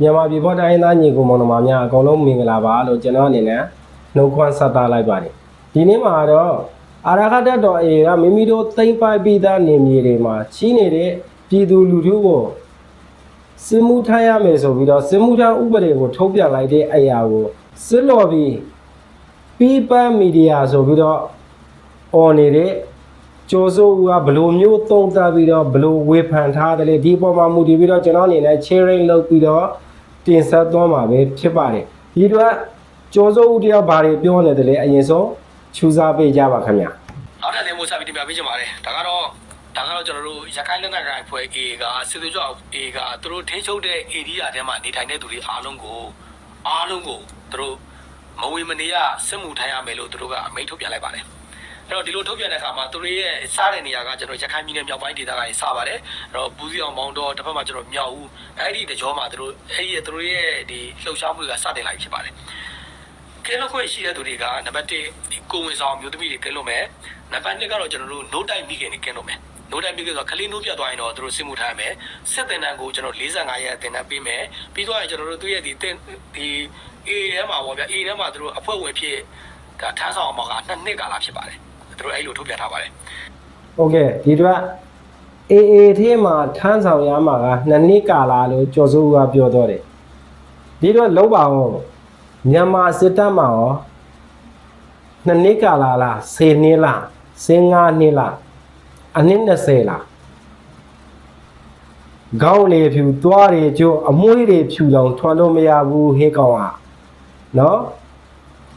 မြန်မာပြည်ပေါ်တိုင်းသားညီကိုမောင်နှမများအကုန်လုံးမင်္ဂလာပါလို့ကျွန်တော်အနေနဲ့နှုတ်ခွန်းဆက်သလိုက်ပါတယ်ဒီနေ့မှာတော့အာရခတတ်တော်အေကမိမိတို့သိမ့်ပိုက်ပြီးသားနေမြေတွေမှာကြီးနေတဲ့ပြည်သူလူထုကိုစစ်မှုထမ်းရမယ်ဆိုပြီးတော့စစ်မှုထမ်းဥပဒေကိုထုတ်ပြန်လိုက်တဲ့အရာကိုစစ်လော်ပြီးပြည်ပမီဒီယာဆိုပြီးတော့អော်နေတဲ့ကျော်စိုးဦးကဘလို့မျိုးသုံးသပ်ပြီးတော့ဘလို့ဝေဖန်ထားတယ်လေဒီပေါ်မှာမူတည်ပြီးတော့ကျွန်တော်အနေနဲ့ sharing လုပ်ပြီးတော့ တင်ဆက်သွားမှာပဲဖြစ်ပါတယ်ဒီတော့ကျော်စိုးဦးတယောက်ဘာတွေပြောနေတယ်လဲအရင်ဆုံးချူစားပေးကြပါခင်ဗျာနောက်ထပ်လည်းမိုးဆက်ပြီးတင်ပြပေးချင်ပါတယ်ဒါကတော့ဒါကတော့ကျွန်တော်တို့ရခိုင်လက်နက်ကိုင်ဖွဲ့ A ကစစ်သွေးကြွ A ကသူတို့ထိန်းချုပ်တဲ့ area ထဲမှာနေထိုင်တဲ့သူတွေအားလုံးကိုအားလုံးကိုသူတို့မဝေမနေရစစ်မှုထမ်းရမယ်လို့သူတို့ကအမိန့်ထုတ်ပြန်လိုက်ပါတယ် အဲ့တော့ဒီလိုထုတ်ပြန်တဲ့အခါမှာသူတို့ရဲ့စားတဲ့နေရာကကျွန်တော်ရခိုင်ပြည်နယ်မြောက်ပိုင်းဒေသကနေစပါတယ်အဲ့တော့ဘူးစီအောင်မောင်တော်တစ်ဖက်မှာကျွန်တော်မြောက်ဦးအဲ့ဒီတကြောမှာသူတို့အဲ့ဒီသူတို့ရဲ့ဒီလှုပ်ရှားမှုကစတင်လိုက်ဖြစ်ပါတယ်ကဲလို့ခွင့်ရှိတဲ့သူတွေကနံပါတ်1ကိုဝင်ဆောင်မျိုးသမီးတွေကဲလို့မယ်နံပါတ်2ကတော့ကျွန်တော်တို့ no time မိခင်တွေကဲလို့မယ် no time မိခင်ဆိုတော့ခလေးနိုးပြတ်သွားရင်တော့သူတို့စစ်မှုထမ်းမယ်စစ်တင်တန်းကိုကျွန်တော်45ရက်တင်တန်းပေးမယ်ပြီးတော့ကျွန်တော်တို့သူ့ရဲ့ဒီတင်ဒီ A ထဲမှာပေါ့ဗျာ A ထဲမှာသူတို့အဖွဲ့ဝင်ဖြစ်ဒါထမ်းဆောင်အောင်ကနှစ်နှစ်ကာလဖြစ်ပါတယ် သူတို့အဲ့လိုထုတ်ပြန်ထားပါတယ် โอเคဒီတော့အေအေထဲမှာထမ်းဆောင်ရမှာကနှစ်နှစ်ကာလာလို့ကျော်စိုးဦးကပြောတော့တယ်ဒီတော့လုံးပါအောင်မြန်မာစစ်တပ်မှာရောနှစ်နှစ်ကာလာလား10နှစ်လား15နှစ်လားအနည်း20လားခေါင်းလေဖြူသွားတွေကျိုးအမွှေးတွေဖြူလောင်ထွက်လို့မရဘူးဟေးကောင်ကနော်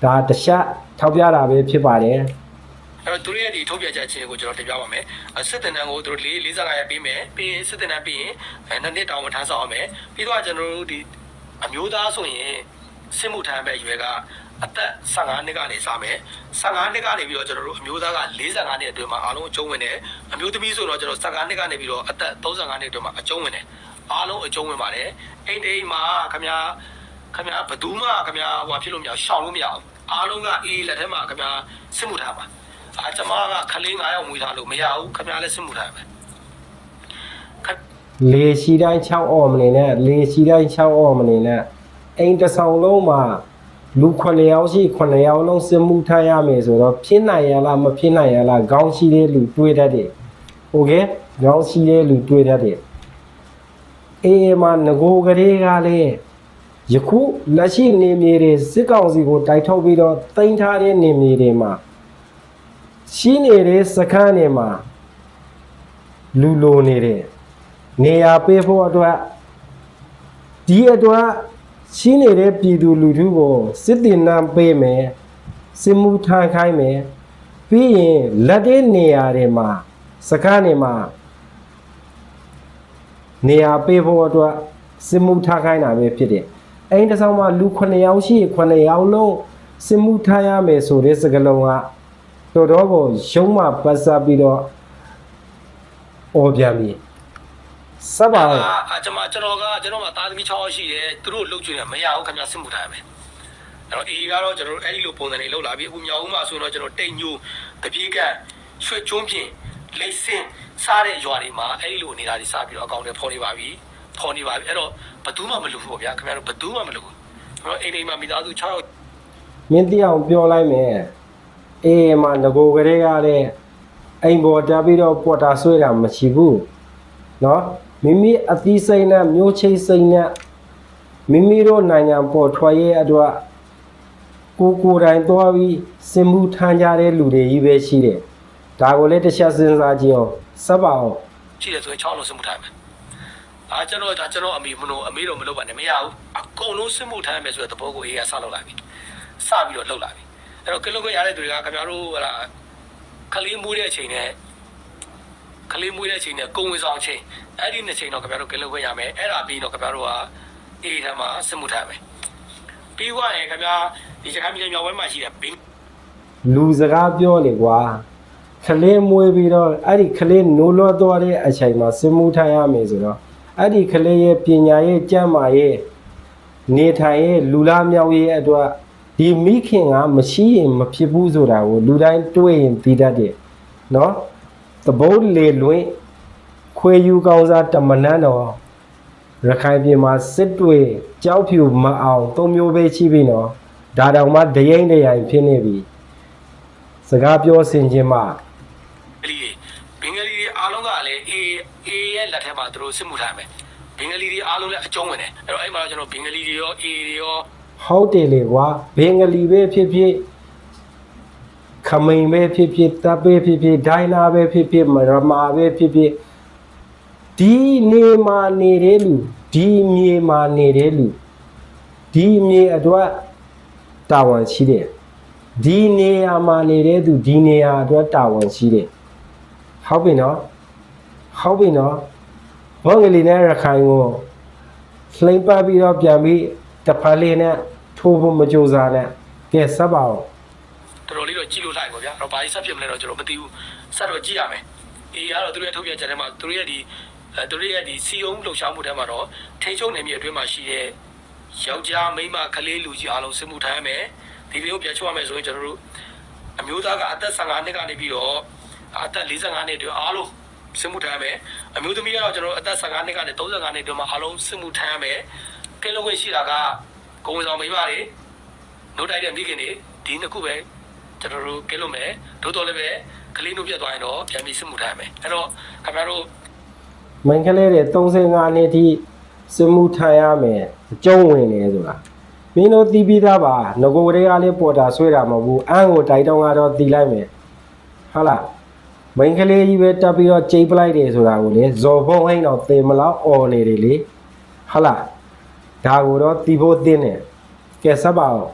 ဒါတခြားထောက်ပြတာပဲဖြစ်ပါတယ် အဲ့တော့သူတို့ရဲ့ဒီထုတ်ပြန်ချက်ချင်းကိုကျွန်တော်တင်ပြပါမယ်အစစ်တင်တန်းကိုသူတို့၄45ရက်ပေးမယ်ပြီးရင်စစ်တင်တန်းပြီးရင်အဲနှစ်နှစ်တောင်ဝန်ထမ်းဆောင်အောင်မယ်ပြီးတော့ကျွန်တော်တို့ဒီအမျိုးသားဆိုရင်စစ်မှုထမ်းပဲအရွယ်ကအသက်15နှစ်ကနေစမယ်15နှစ်ကနေပြီးတော့ကျွန်တော်တို့အမျိုးသားက45နှစ်အတွင်းမှာအားလုံးအကျုံးဝင်တယ်အမျိုးသမီးဆိုတော့ကျွန်တော်15နှစ်ကနေပြီးတော့အသက်35နှစ်အတွင်းမှာအကျုံးဝင်တယ်အားလုံးအကျုံးဝင်ပါတယ်အိမ်တိမ်မှာခင်ဗျာခင်ဗျာဘယ်သူမှခင်ဗျာဟိုဖြစ်လို့မရအောင်ရှောင်လို့မရအောင်အားလုံးကအေးလက်ထဲမှာခင်ဗျာစစ်မှုထမ်းပါ အာကျမကခလေး9ယောက်မွေးထားလို့မရဘူးခင်ဗျားလည်းစစ်မှုထားမယ်ခ လေရှိတိုင်း6အော်မနေနဲ့လေရှိတိုင်း6အော်မနေနဲ့အိမ်တစ်ဆောင်လုံးမှာလူ9ယောက်ရှိ9ယောက်လုံးစစ်မှုထမ်းရမယ်ဆိုတော့ဖြစ်နိုင်ရလားမဖြစ်နိုင်ရလားခေါင်းရှိတဲ့လူတွေးတတ်တယ်โอเคခေါင်းရှိတဲ့လူတွေးတတ်တယ်အေးမှာငကိုကလေးကလည်းယခုလက်ရှိနေမြေတွေစစ်ကောင်စီကိုတိုက်ထုတ်ပြီးတော့တင်ထားတဲ့နေမြေတွေမှာ ရှိနေတဲ့စခန်းတွေမှာလူလိုနေတယ်နေရာပေးဖို့အတွက်ဒီအတွက်ရှိနေတဲ့ပြည်သူလူထုကိုစစ်တင်နှံပေးမယ်စစ်မှုထမ်းခိုင်းမယ်ပြီးရင်လက်တဲ့နေရာတွေမှာစကားနေမှာနေရာပေးဖို့အတွက်စစ်မှုထမ်းခိုင်းတာပဲဖြစ်တယ်အိမ်တစ်ဆောင်မှာလူ9ယောက်ရှိ9ယောက်လုံးစစ်မှုထမ်းရမယ်ဆိုတဲ့စကားလုံးက တော်တော်ကိုရုံးမှပတ်သက်ပြီးတော့အော်ပြန်ပြီစပ်ပါဦးအာကျမကျွန်တော်ကကျွန်တော်မှာတာသမီ6ယောက်ရှိတယ်သူတို့လှုပ်ကျွေးတယ်မရဘူးခင်ဗျာစစ်မှုထားရမယ်အဲ့တော့အေးကတော့ကျွန်တော်တို့အဲ့ဒီလိုပုံစံတွေလှုပ်လာပြီးအခုမြောက်ဦးမှာဆိုတော့ကျွန်တော်တိတ်ညိုတပြေးကရွှေကျွန်းပြင်လိတ်စင်စားတဲ့ရွာတွေမှာအဲ့ဒီလိုနေတာတွေစပြီးတော့အကောင့်တွေဖော်နေပါပြီဖော်နေပါပြီအဲ့တော့ဘယ်သူမှမလုပ်ဘူးဗျာခင်ဗျားတို့ဘယ်သူမှမလုပ်ဘူးအဲ့တော့အိမ်အိမ်မှာမိသားစု6ယောက်မင်းတရားအောင်ပြောလိုက်မယ် အေးမှာငကိုကလေးကလည်းအိမ်ပေါ်တက်ပြီးတော့ပေါ်တာဆွဲတာမရှိဘူးနော်မိမိအသီးစိတ်နဲ့မျိုးချိတ်စိတ်နဲ့မိမိတို့နိုင်ငံပေါ်ထွက်ရဲ့အတွက်ကိုကိုတိုင်သွားပြီးစင်မှုထမ်းကြတဲ့လူတွေကြီးပဲရှိတယ်ဒါကိုလည်းတစ်ချက်စဉ်းစားကြည့်အောင်စပ်ပါအောင်ရှိတယ်ဆိုရင်ချောင်းလုံးစင်မှုထမ်းမယ်အာကျွန်တော်ဒါကျွန်တော်အမေမလို့အမေတော့မလုပ်ပါနဲ့မရဘူးအကုန်လုံးစင်မှုထမ်းမယ်ဆိုတဲ့သဘောကိုအေးကစလုပ်လာပြီစပြီးတော့လှုပ်လာပြီ အဲ့တော့ကလုတ်ခွင့်ရတဲ့သူတွေကခင်ဗျားတို့ဟလာခလေးမွေးတဲ့အချိန်နဲ့ခလေးမွေးတဲ့အချိန်နဲ့ကုံဝင်ဆောင်အချိန်အဲ့ဒီနှစ်ချိန်တော့ခင်ဗျားတို့ကလုတ်ခွင့်ရမယ်။အဲ့ဒါပြီးတော့ခင်ဗျားတို့ကအေးထမ်းမှာစစ်မှုထားမယ်။ပြီးသွားရင်ခင်ဗျားဒီစကားမြေမြောက်ဝဲမှာရှိတဲ့ဘင်းလူစကားပြောလေကွာခလေးမွေးပြီးတော့အဲ့ဒီခလေးနိုးလွတ်သွားတဲ့အချိန်မှာစင်မှုထိုင်ရမယ်ဆိုတော့အဲ့ဒီခလေးရဲ့ပညာရဲ့ကျမ်းမာရဲ့နေထိုင်ရဲ့လူလားမြောက်ရဲ့အတွက် ဒီမိခင်ကမရှိရင်မဖြစ်ဘူးဆိုတာကိုလူတိုင်းတွေးရင်သိတတ်တယ်နော်သဘုတ်လေလွင်ခွေယူကောင်းစားတမနန်းတော်ရခိုင်ပြည်မှာစစ်တွေကြောက်ဖြူမအောင်သုံးမျိုးပဲရှိပြီနော်ဒါတောင်မှဒရင်ဒရိုင်ဖြစ်နေပြီစကားပြောဆင်ခြင်းမှာဘင်္ဂလီဘင်္ဂလီတွေအားလုံးကလည်းအေအေရဲ့လက်ထက်မှာသူတို့စစ်မှုထမ်းမယ်ဘင်္ဂလီတွေအားလုံးလည်းအကျုံးဝင်တယ်အဲ့တော့အဲ့မှာကျွန်တော်ဘင်္ဂလီတွေရောအေတွေရော ဟုတ်တယ်လေကွာဘင်္ဂလီပဲဖြစ်ဖြစ်ခမိန်ပဲဖြစ်ဖြစ်တပ်ပဲဖြစ်ဖြစ်ဒိုင်နာပဲဖြစ်ဖြစ်မရမာပဲဖြစ်ဖြစ်ဒီနေမှာနေတဲ့လူဒီမြေမှာနေတဲ့လူဒီမြေအတွက်တာဝန်ရှိတယ်ဒီနေရာမှာနေတဲ့သူဒီနေရာအတွက်တာဝန်ရှိတယ်ဟုတ်ပြီနော်ဟုတ်ပြီနော်ဘောင်္ဂလီနဲ့ရခိုင်ကိုလှိမ့်ပတ်ပြီးတော့ပြန်ပြီး တစ်ဖက်လေးနဲ့ထိုးဖို့မကြိုးစားနဲ့ကဲဆက်ပါအောင်တော်တော်လေးတော့ကြည့်လို့လိုက်ပါဗျာတော့ဘာကြီးဆက်ဖြစ်မလဲတော့ကျွန်တော်မသိဘူးဆက်တော့ကြည့်ရမယ်အေကတော့သူတို့ရဲ့ထုတ်ပြန်ချက်ထဲမှာသူတို့ရဲ့ဒီအဲသူတို့ရဲ့ဒီစီယုံလှုပ်ရှားမှုထဲမှာတော့ထိန်းချုပ်နေမြေအတွင်းမှာရှိတဲ့ယောက်ျားမိန်းမကလေးလူကြီးအားလုံးစစ်မှုထမ်းရမယ်ဒီလိုပြန်ချုပ်ရမယ်ဆိုရင်ကျွန်တော်တို့အမျိုးသားကအသက်15နှစ်ကနေပြီးတော့အသက်45နှစ်အတွင်းအားလုံးစစ်မှုထမ်းရမယ်အမျိုးသမီးကတော့ကျွန်တော်တို့အသက်15နှစ်ကနေ35နှစ်အတွင်းမှာအားလုံးစစ်မှုထမ်းရမယ် ကဲလုံးဝင်ရှိတာကကိုဝင်ဆောင်မိန်းမတွေနှုတ်တိုက်တဲ့မိခင်တွေဒီနှစ်ခုပဲကျွန်တော်တို့ကဲလို့မယ်တို့တော်လည်းပဲကလေးတို့ပြတ်သွားရင်တော့ပြန်ပြီးစစ်မှုထမ်းရမယ်အဲ့တော့ခင်ဗျားတို့မင်းကလေးတွေ35နှစ်ထိစမှုထားရမယ်အကျုံးဝင်နေဆိုတာမင်းတို့တီးပြီးသားပါငကိုတွေကလေးပေါ်တာဆွဲတာမဟုတ်ဘူးအန်ကိုတိုက်တောင်းကတော့တီးလိုက်မယ်ဟုတ်လားမင်းကလေးကြီးပဲတက်ပြီးတော့ချိန်ပလိုက်တယ်ဆိုတာကိုလေဇော်ဖုံးဟိန်းတော့သေမလောက်អော်နေတယ်လေဟုတ်လား ဒါကိုတော့တီးဖို့တင်းတယ်ကဲဆက်ပါအောင်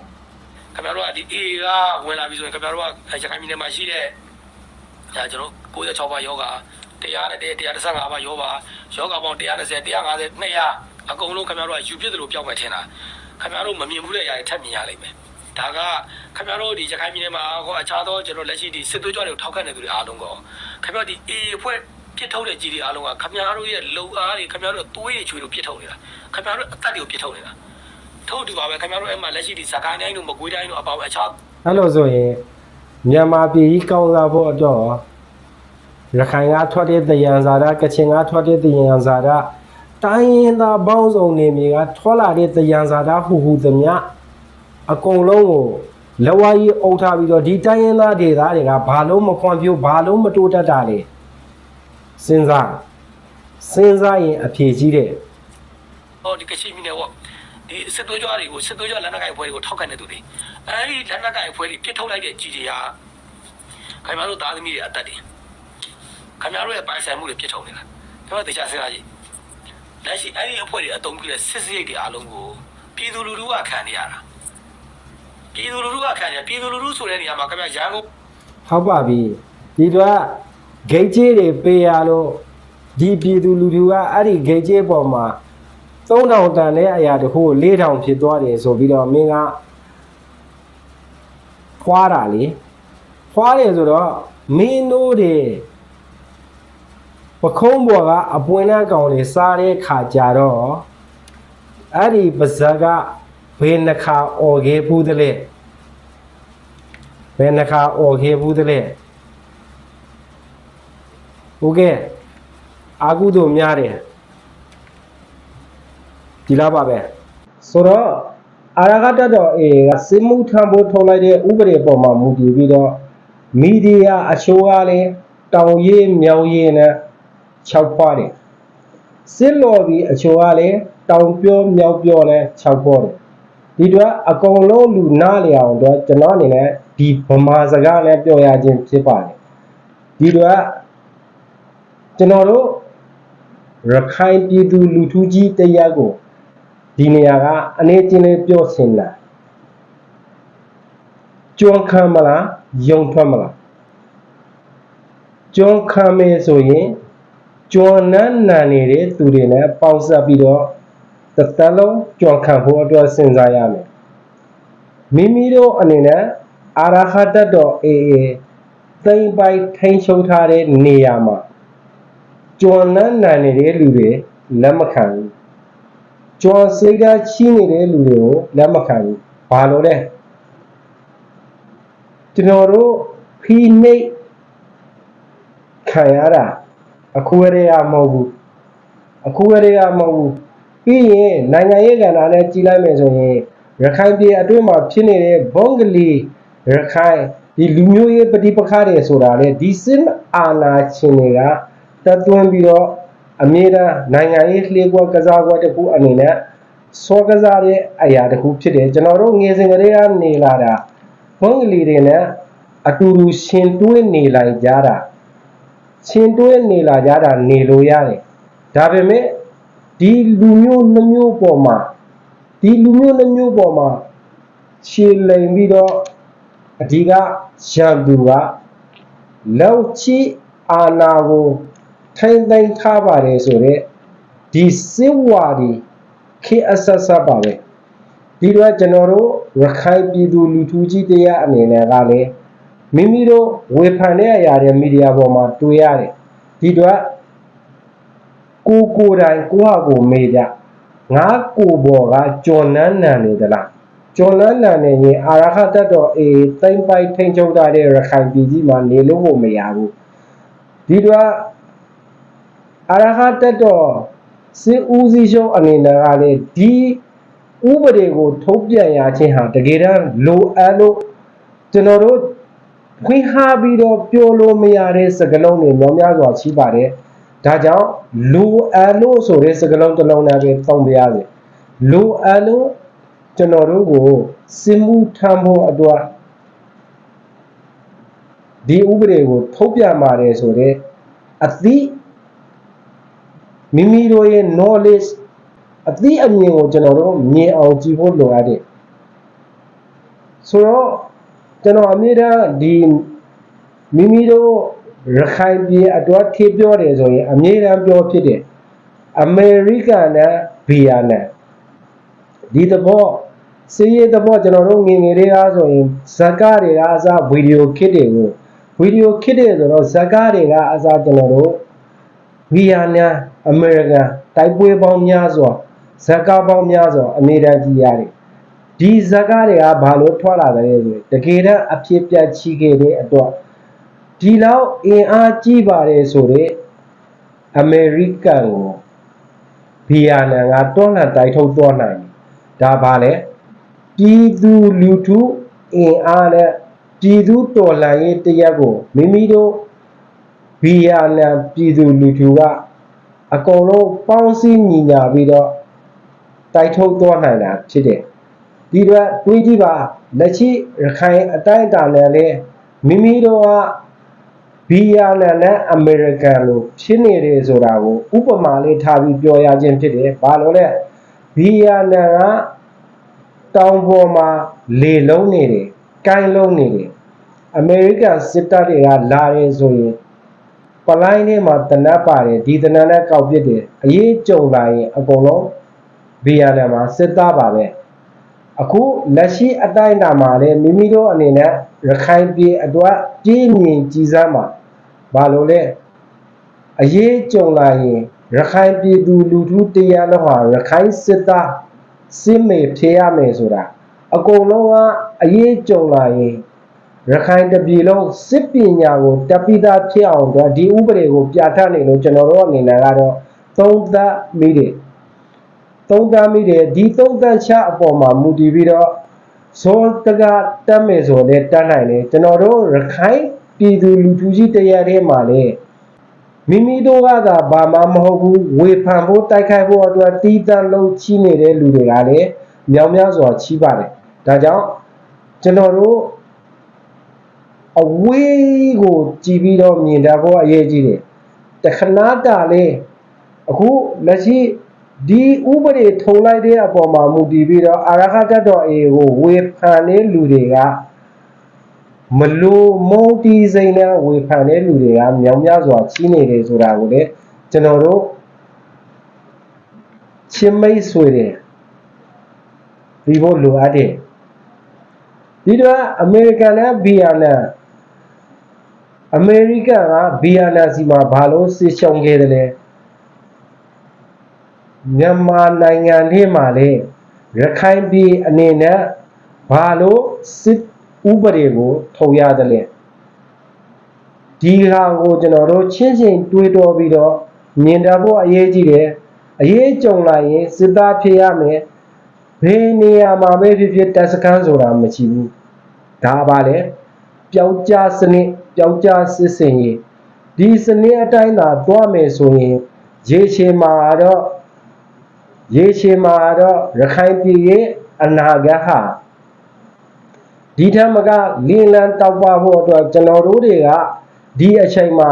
ခင်ဗျားတို့ကဒီ A ကဝင်လာပြီဆိုရင်ခင်ဗျားတို့ကရခိုင်ပြည်နယ်မှာရှိတဲ့ဒါကျွန်တော်96ပါယောဂ100နဲ့135ပါယောပါယောဂပေါင်း130 150 200အကုန်လုံးခင်ဗျားတို့ကယူပြစ်တယ်လို့ပြောက်မယ်ထင်တာခင်ဗျားတို့မမြင်ဘူးတဲ့ຢာတွေထပ်မြင်ရလိမ့်မယ်ဒါကခင်ဗျားတို့ဒီရခိုင်ပြည်နယ်မှာဟောအခြားသောကျွန်တော်လက်ရှိဒီစစ်သွေးကြွတွေကိုထောက်ခံနေသူတွေအားလုံးကောခင်ဗျားဒီ A အဖွဲ့ပြစ်ထုတ်တဲ့ကြီးတွေအားလုံးကခင်ဗျားတို့ရဲ့လုံအားတွေခင်ဗျားတို့သွေးတွေချွေတွေပြစ်ထုတ်နေတာ ခင်ဗျားတို့အသက်တွေကိုပြစ်ထုတ်နေတာထုတ်တူပါပဲခင်ဗျားတို့အဲ့မှာလက်ရှိဒီစကိုင်းတိုင်းတို့မကွေးတိုင်းတို့အပေါင်းအခြားအဲ့လိုဆိုရင်မြန်မာပြည်ကြီးကောင်းစားဖို့အတွက်ရခိုင်ကထွက်တဲ့တယံဇာတာကချင်ကထွက်တဲ့တယံဇာတာတိုင်းရင်းသားပေါင်းစုံနေမြေကထွက်လာတဲ့တယံဇာတာဟူဟူသမျှအကုန်လုံးကိုလက်ဝါးကြီးအုပ်ထားပြီးတော့ဒီတိုင်းရင်းသားဒေသတွေကဘာလို့မခွန်ပြိုးဘာလို့မတိုးတက်တာလဲစဉ်းစားစဉ်းစားရင်အဖြေကြီးတယ် ဟောဒီကရှိမိနေပေါ့ဒီစစ်သွေးကြွတွေကိုစစ်သွေးကြွလက်နက်ကိုင်အဖွဲ့တွေကိုထောက်ခံနေသူတွေအဲ့ဒီလက်နက်ကိုင်အဖွဲ့တွေပြစ်ထုတ်လိုက်တဲ့ကြီးတွေကခင်ဗျားတို့သားသမီးတွေအသက်တွေခင်ဗျားတို့ရဲ့ပိုင်ဆိုင်မှုတွေပြစ်ထုတ်နေတာကျွန်တော်တရားစဉ်းစားကြည့်လက်ရှိအဲ့ဒီအဖွဲ့တွေအတုံးပြတဲ့စစ်စရိတ်တွေအားလုံးကိုပြည်သူလူထုကခံနေရတာပြည်သူလူထုကခံနေပြည်သူလူထုဆိုတဲ့နေရာမှာခင်ဗျာရန်ကုန်ဟုတ်ပါပြီဒီတော့ဂိတ်ကြီးတွေပေးရလို့ဒီပြည်သူလူထုကအဲ့ဒီဂိတ်ကြီးပေါ်မှာ 3000တန်တဲ့အရာတခုကို4000ဖြစ်သွားတယ်ဆိုပြီးတော့မင်းကဖွာတာလေဖွာတယ်ဆိုတော့မင်းတို့တွေပခုံးပေါ်ကအပွင့်နဲ့ကောင်တွေစားတဲ့ခါကြတော့အဲ့ဒီပါဇက်ကဘယ်နှခါអော်ခဲ့ဘူးတလဲဘယ်နှခါអော်ခဲ့ဘူးတလဲဟုတ်ကဲ့အာကုတို့များတယ် ဒီလားပါပဲဆိုတော့အာရဂတတ်တော်အေကစစ်မှုထမ်းဖို့ထုတ်လိုက်တဲ့ဥပဒေပေါ်မှာမူတည်ပြီးတော့မီဒီယာအချိုးကလည်းတောင်ရေးမြောင်ရေးနဲ့ခြောက်ဖွားတယ်စစ်လော်ပြီးအချိုးကလည်းတောင်ပြောမြောက်ပြောနဲ့ခြောက်ဖွားတယ်ဒီတော့အကုန်လုံးလူနားလည်အောင်တော့ကျွန်တော်အနေနဲ့ဒီဗမာစကားနဲ့ပြောရခြင်းဖြစ်ပါတယ်ဒီတော့ကျွန်တော်တို့ရခိုင်ပြည်သူလူထုကြီးတရက်ကို ဒီနေရာကအနေချင်းလေးပြောစင်လာကျွမ်းခံမလားယုံထွက်မလားကျွမ်းခံမယ်ဆိုရင်ကျွမ်းနန်းနန်နေတဲ့သူတွေနဲ့ပေါင်းစပ်ပြီးတော့တစ်သက်လုံးကျွမ်းခံဖို့အတွက်စဉ်းစားရမယ်မိမိတို့အနေနဲ့အာရဟတတ်တော်အေအေသိမ့်ပိုက်ထိန်ချုပ်ထားတဲ့နေရာမှာကျွမ်းနန်းနိုင်နေတဲ့လူတွေလက်မခံဘူး ကျွမ်းစိတ်ဓာတ်ချီးနေတဲ့လူတွေကိုလက်မခံဘူးဘာလို့လဲကျွန်တော်တို့ဖိနှိပ်ခံရတာအခုရရမဟုတ်ဘူးအခုရရမဟုတ်ဘူးပြီးရင်နိုင်ငံရေးကဏ္ဍနဲ့ကြီးလိုက်မယ်ဆိုရင်ရခိုင်ပြည်အတွင်းမှာဖြစ်နေတဲ့ဘုံကလေးရခိုင်ဒီလူမျိုးရေးပဋိပက္ခတွေဆိုတာလေဒီစစ်အာဏာရှင်တွေကတသွင်းပြီးတော့ အမြဲတမ်းနိုင်ငံရေးလှေကွက်ကစားကွက်တစ်ခုအနေနဲ့စောကစားတဲ့အရာတစ်ခုဖြစ်တယ်ကျွန်တော်တို့ငယ်စဉ်ကတည်းကနေလာတာဘုံကလေးတွေနဲ့အတူတူရှင်တွဲနေလိုက်ကြတာရှင်တွဲနေလာကြတာနေလို့ရတယ်ဒါပေမဲ့ဒီလူမျိုးနှမျိုးပေါ်မှာဒီလူမျိုးနှမျိုးပေါ်မှာရှည်လိမ်ပြီးတော့အဓိကရန်သူကလောက်ချီအာနာကို ထိမ့်သိမ်းထားပါတယ်ဆိုတော့ဒီစစ်ဝါဒီခေတ်အဆက်ဆက်ပါပဲဒီတော့ကျွန်တော်တို့ရခိုင်ပြည်သူလူထုကြီးတရားအနေနဲ့ကလည်းမိမိတို့ဝေဖန်တဲ့အရာတွေမီဒီယာပေါ်မှာတွေ့ရတယ်ဒီတော့ကိုကိုယ်တိုင်ကိုယ့်ဟာကိုယ်မေးကြငါကိုယ်ပေါ်ကကြော်နန်းနံနေသလားကြော်နန်းနံနေရင်အာရခတက်တော်အေးတိမ့်ပိုက်ထိန်ချုပ်တာတဲ့ရခိုင်ပြည်ကြီးမှာနေလို့ကိုမရဘူးဒီတော့ အာရခတက်တော်စစ်ဦးစီးချုပ်အနေနဲ့ကလေဒီဥပဒေကို ထုတ်ပြန်ရခြင်းဟာတကယ်တမ်းလိုအပ်လို့ကျွန်တော်တို့ခွင့်ဟာပြီးတော့ပြောလို့မရတဲ့စကားလုံးတွေမြောင်များစွာရှိပါတယ်။ဒါကြောင့်လူအပ်လို့ဆိုတဲ့စကားလုံးတစ်လုံးနဲ့ပဲသုံးပြရစေ။လူအပ်လို့ကျွန်တော်တို့ကိုစစ်မှုထမ်းဖို့အတွက်ဒီဥပဒေကိုထုတ်ပြန်ပါတယ်ဆိုတဲ့အသည့် မိမိတို့ရဲ့ knowledge အသည့်အမြင်ကိုကျွန်တော်တို့မြင်အောင်ကြည့်ဖို့လိုအပ်တယ်။ဆိုတော့ကျွန်တော်အမြဲတမ်းဒီမိမိတို့ရခိုင်ပြည်အတွက်ထေပြောတယ်ဆိုရင်အမြဲတမ်းပြောဖြစ်တယ်အမေရိကန်နဲ့ဘီယာနဲ့ဒီသဘောစီးရေးသဘောကျွန်တော်တို့ငယ်ငယ်လေးအားဆိုရင်ဇက်ကားတွေကအစားဗီဒီယိုခစ်တွေကိုဗီဒီယိုခစ်တွေဆိုတော့ဇက်ကားတွေကအစားကျွန်တော်တို့ဘီယာနဲ့ အမေရိကန်တိုက်ပွဲပေါင်းများစွာဇက်ကားပေါင်းများစွာအမြဲတမ်းကြည့်ရတယ်ဒီဇက်ကားတွေကဘာလို့ထွက်လာတယ်ဆိုရင်တကယ်တော့အဖြစ်ပြတ်ချီခဲ့တဲ့အတွက်ဒီလောက်အင်အားကြီးပါတယ်ဆိုတော့အမေရိကန်ကိုဗီယက်နမ်ကတွန်းလှန်တိုက်ထုတ်သွားနိုင်တယ်ဒါပါလေပြည်သူလူထုအင်အားနဲ့ပြည်သူတော်လှန်ရေးတရက်ကိုမိမိတို့ဗီယက်နမ်ပြည်သူလူထုက အကုန်လုံးပေါင်းစည်းညီညာပြီးတော့တိုက်ထုတ်သွားနိုင်တာဖြစ်တယ်ဒီတော့တွေးကြည့်ပါလက်ရှိရခိုင်အတိုင်းအတာနဲ့လေမိမိတို့ကဘီယာနဲ့နဲ့အမေရိကန်လိုဖြစ်နေတယ်ဆိုတာကိုဥပမာလေးထားပြီးပြောရခြင်းဖြစ်တယ်ဘာလို့လဲဘီယာနဲ့ကတောင်ပေါ်မှာလေလုံးနေတယ်ကိုင်းလုံးနေတယ်အမေရိကန်စစ်တပ်တွေကလာတယ်ဆိုရင် ပလိုင်းထဲမှာတနတ်ပါတယ်ဒီတနတ်နဲ့ကောက်ပစ်တယ်အရေးကြုံလာရင်အကုန်လုံးဘီယာနဲ့မှာစစ်သားပါပဲအခုလက်ရှိအတိုင်းအတာမှာလည်းမိမိတို့အနေနဲ့ရခိုင်ပြည်အတွက်ပြင်းမြင်ကြည်စမ်းမှာဘာလို့လဲအရေးကြုံလာရင်ရခိုင်ပြည်သူလူထုတရားလုံးဟာရခိုင်စစ်သားစစ်မေဖြေရမယ်ဆိုတာအကုန်လုံးကအရေးကြုံလာရင် ရခိုင်တပြည်လုံးစစ်ပညာကိုတပိသားဖြစ်အောင်တော့ဒီဥပဒေကိုပြဋ္ဌာန်းနေလို့ကျွန်တော်တို့အနေနဲ့ကတော့သုံးသပ်မိတယ်သုံးသပ်မိတယ်ဒီသုံးသပ်ချက်အပေါ်မှာမူတည်ပြီးတော့ဇောတကတက်မယ်ဆိုတော့တတ်နိုင်တယ်ကျွန်တော်တို့ရခိုင်ပြည်သူလူထုကြီးတရားထဲမှာလေမိမိတို့ကသာဘာမှမဟုတ်ဘူးဝေဖန်ဖို့တိုက်ခိုက်ဖို့အတွက်တီးတန့်လုံးချီးနေတဲ့လူတွေကလည်းမြောင်များစွာချီးပါတယ်ဒါကြောင့်ကျွန်တော်တို့ အဝေးကိုကြည်ပြီးတော့မြင်တတ်ဖို့အရေးကြီးတယ်တခဏတာလေးအခုလက်ရှိဒီဥပဒေထုံလိုက်တဲ့အပေါ်မှာမူတည်ပြီးတော့အာရခတတ်တော်အေကိုဝေဖန်တဲ့လူတွေကမလို့မုံတီစိန်နဲ့ဝေဖန်တဲ့လူတွေကမြောင်များစွာချီးနေတယ်ဆိုတာကိုလည်းကျွန်တော်တို့ချင်းမိတ်ဆွေတွေဒီဘလိုအပ်တယ်ဒီတော့အမေရိကန်နဲ့ဘီယန်နဲ့ အမေရိကန်ကဘီယန်နဲ့စီမှာဘာလို့စစ်ရှုံခဲ့တယ်လဲမြန်မာနိုင်ငံထဲမှာလေရခိုင်ပြည်အနေနဲ့ဘာလို့စစ်ဥပဒေကိုထုတ်ရတယ်လဲဒီဟာကိုကျွန်တော်တို့ချင်းချင်းတွေးတောပြီးတော့မြင်တတ်ဖို့အရေးကြီးတယ်အရေးကြုံလာရင်စစ်သားဖြစ်ရမယ်ဘယ်နေရာမှာပဲဖြစ်ဖြစ်တပ်စခန်းဆိုတာမရှိဘူးဒါပါလေပျောက်ကြားစနစ် ပျောက်ကြားစစ်စင်ရေးဒီစနစ်အတိုင်းသာသွားမယ်ဆိုရင်ရေရှည်မှာတော့ရေရှည်မှာတော့ရခိုင်ပြည်ရဲ့အနာဂတ်ဟာဒီထက်မကလင်းလန်းတောက်ပဖို့အတွက်ကျွန်တော်တို့တွေကဒီအချိန်မှာ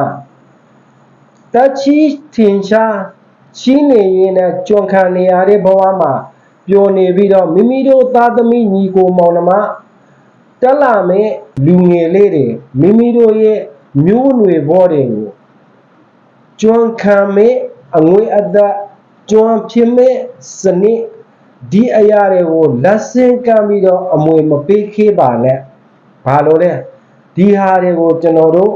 တချီထင်ရှားချင်းနေရင်နဲ့ကြွန်ခံနေရတဲ့ဘဝမှာပျော်နေပြီးတော့မိမိတို့သားသမီးညီကိုမောင်နှမ တက်လာမဲ့လူငယ်လေးတွေမိမိတို့ရဲ့မျိုးနွယ်ဘောတွေကိုကြွန်ခံမဲ့အငွေအသက်ကြွန်ဖြစ်မဲ့စနစ်ဒီအရာတွေကိုလက်ဆင့်ကမ်းပြီးတော့အမွေမပေးခေးပါနဲ့ဘာလို့လဲဒီဟာတွေကိုကျွန်တော်တို့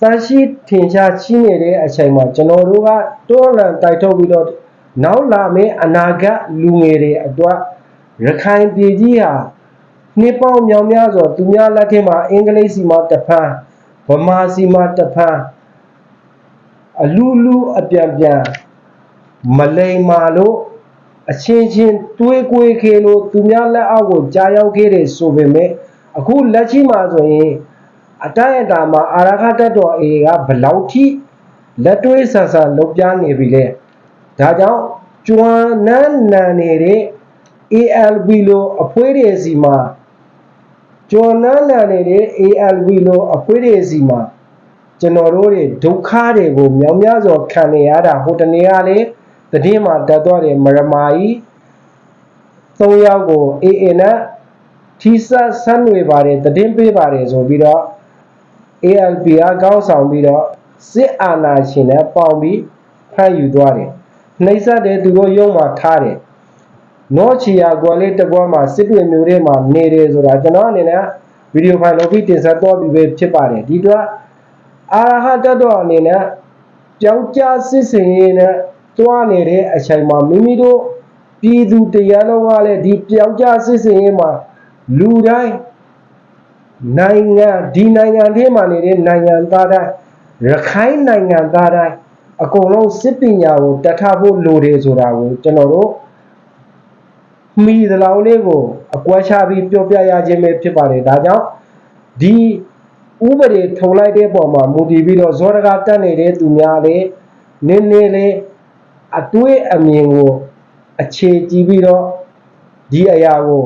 သရှိထင်ရှားချင်းနေတဲ့အချိန်မှာကျွန်တော်တို့ကတွန်းလှန်တိုက်ထုတ်ပြီးတော့နောက်လာမယ့်အနာဂတ်လူငယ်တွေအတွက်ရခိုင်ပြည်ကြီးဟာ နှစ်ပေါင်းမြောင်များစွာသူများလက်ထက်မှာအင်္ဂလိပ်စီမှာတစ်ဖန်ဗမာစီမှာတစ်ဖန်အလူလူအပြန်ပြန်မလိမ္မာလို့အချင်းချင်းတွေးကွေးခေလို့သူများလက်အောက်ကိုကြားရောက်ခဲ့တယ်ဆိုပေမဲ့အခုလက်ရှိမှာဆိုရင်အတိုင်းအတာမှာအာရခတက်တော်အေကဘလောက်ထိလက်တွေးဆန်ဆန်လုပ်ပြနေပြီလေဒါကြောင့်ကျွမ်းနန်းနန်နေတဲ့ ALB လို့အဖွဲတွေစီမှာ ကျွမ်းနန်းနန်နေတဲ့ ALB လို့အဖွဲတွေစီမှာကျွန်တော်တို့တွေဒုက္ခတွေကိုမြောင်များစွာခံနေရတာဟိုတနေ့ကလေတည်င်းမှာတက်သွားတယ်မရမာကြီး၃ယောက်ကို AA နဲ့ထီဆက်ဆန်းတွေပါတယ်တည်င်းပေးပါတယ်ဆိုပြီးတော့ ALP ကကောင်းဆောင်ပြီးတော့စစ်အာဏာရှင်နဲ့ပေါင်းပြီးဖမ်းယူသွားတယ်။နှိမ့်ဆက်တဲ့သူတို့ရုံးမှာထားတယ်။ နောချီယာကွာလေးတစ်ပွားမှာစစ်တွေမျိုးတွေမှာနေတယ်ဆိုတာကျွန်တော်အနေနဲ့ဗီဒီယိုဖိုင်လုပ်ပြီးတင်ဆက်တော့ပြီးပဲဖြစ်ပါတယ်။ဒီတော့အာရဟတတ်တော်အနေနဲ့ကြောက်ကြစစ်စင်ရေးနဲ့တွားနေတဲ့အချိန်မှာမိမိတို့ပြည်သူတရားလုံးကလည်းဒီပြောက်ကြစစ်စင်ရေးမှာလူတိုင်းနိုင်ငံဒီနိုင်ငံထဲမှာနေတဲ့နိုင်ငံသားတိုင်းရခိုင်နိုင်ငံသားတိုင်းအကုန်လုံးစစ်ပညာကိုတတ်ထဖို့လိုတယ်ဆိုတာကိုကျွန်တော်တို့ မိသလောက်လေးကိုအကွက်ချပြီးပြောပြရခြင်းပဲဖြစ်ပါတယ်ဒါကြောင့်ဒီဥပဒေထုံလိုက်တဲ့ပုံမှာမူတည်ပြီးတော့ဇောရကတက်နေတဲ့သူများလေနည်းနည်းလေးအတွေးအမြင်ကိုအခြေကြည့်ပြီးတော့ဒီအရာကို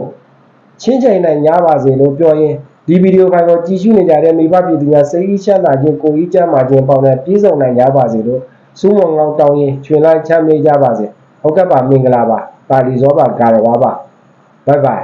ချင်းချိန်နိုင်ရပါစေလို့ပြောရင်းဒီဗီဒီယိုဖိုင်ကိုကြည့်ရှုနေကြတဲ့မိဘပြည်သူများစိတ်ကြီးချမ်းသာခြင်းကိုယ်ကြီးကျန်းမာခြင်းပေါင်းနဲ့ပြည့်စုံနိုင်ကြပါစေလို့စူးမွန်ကောင်းတောင်းရင်ကျွင်လိုက်ချမ်းမြေ့ကြပါစေဟုတ်ကဲ့ပါမင်္ဂလာပါ တာလီဇောပါကာရဝါပါဘိုင်ဘိုင်